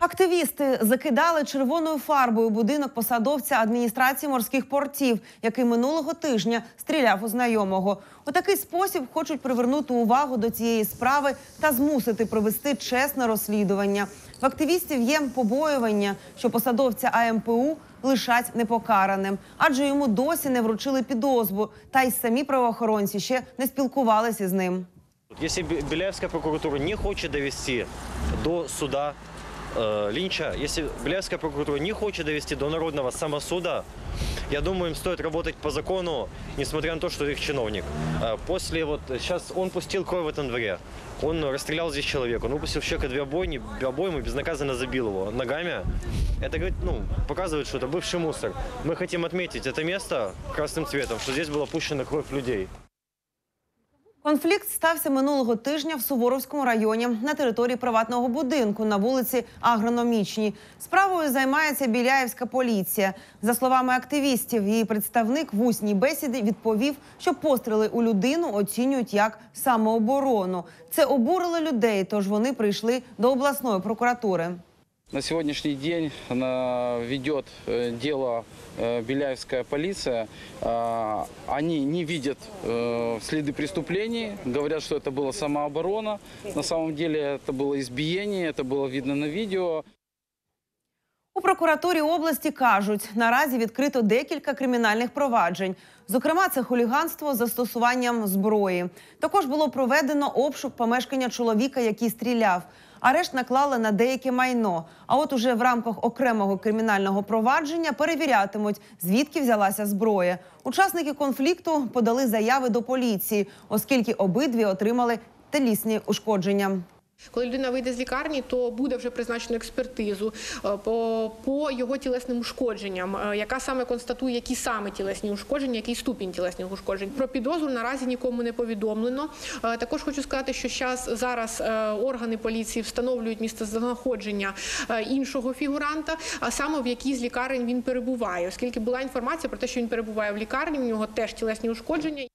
Активісти закидали червоною фарбою будинок посадовця адміністрації морських портів, який минулого тижня стріляв у знайомого. У такий спосіб хочуть привернути увагу до цієї справи та змусити провести чесне розслідування. В активістів є побоювання, що посадовця АМПУ лишать непокараним, адже йому досі не вручили підозру, та й самі правоохоронці ще не спілкувалися з ним. Если Бе- прокуратура не хочет довести до суда э, Линча, если Беляевская прокуратура не хочет довести до народного самосуда, я думаю, им стоит работать по закону, несмотря на то, что их чиновник. Э, После вот сейчас он пустил кровь в этом дворе. Он расстрелял здесь человека, он выпустил в человека две обойни, обоймы, безнаказанно забил его ногами. Это говорит, ну, показывает, что это бывший мусор. Мы хотим отметить это место красным цветом, что здесь была пущена кровь людей. Конфлікт стався минулого тижня в Суворовському районі на території приватного будинку на вулиці Агрономічній. Справою займається Біляївська поліція. За словами активістів, її представник в усній бесіді відповів, що постріли у людину оцінюють як самооборону. Це обурило людей, тож вони прийшли до обласної прокуратури. На сегодняшний день она ведет э, дело э, Беляевская полиция. А, Они не видят э, следы преступлений, говорят, что это была самооборона. На самом деле это было избиение, это было видно на видео. У прокуратурі області кажуть, наразі відкрито декілька кримінальних проваджень. Зокрема, це хуліганство з застосуванням зброї. Також було проведено обшук помешкання чоловіка, який стріляв. Арешт наклали на деяке майно. А от уже в рамках окремого кримінального провадження перевірятимуть, звідки взялася зброя. Учасники конфлікту подали заяви до поліції, оскільки обидві отримали телісні ушкодження. Коли людина вийде з лікарні, то буде вже призначено експертизу е, по, його тілесним ушкодженням, е, яка саме констатує, які саме тілесні ушкодження, який ступінь тілесних ушкоджень. Про підозру наразі нікому не повідомлено. Е, Також хочу сказати, що зараз органи поліції встановлюють місце знаходження іншого фігуранта, а саме в якій з лікарень він перебуває, оскільки була інформація про те, що він перебуває в лікарні, у нього теж тілесні ушкодження.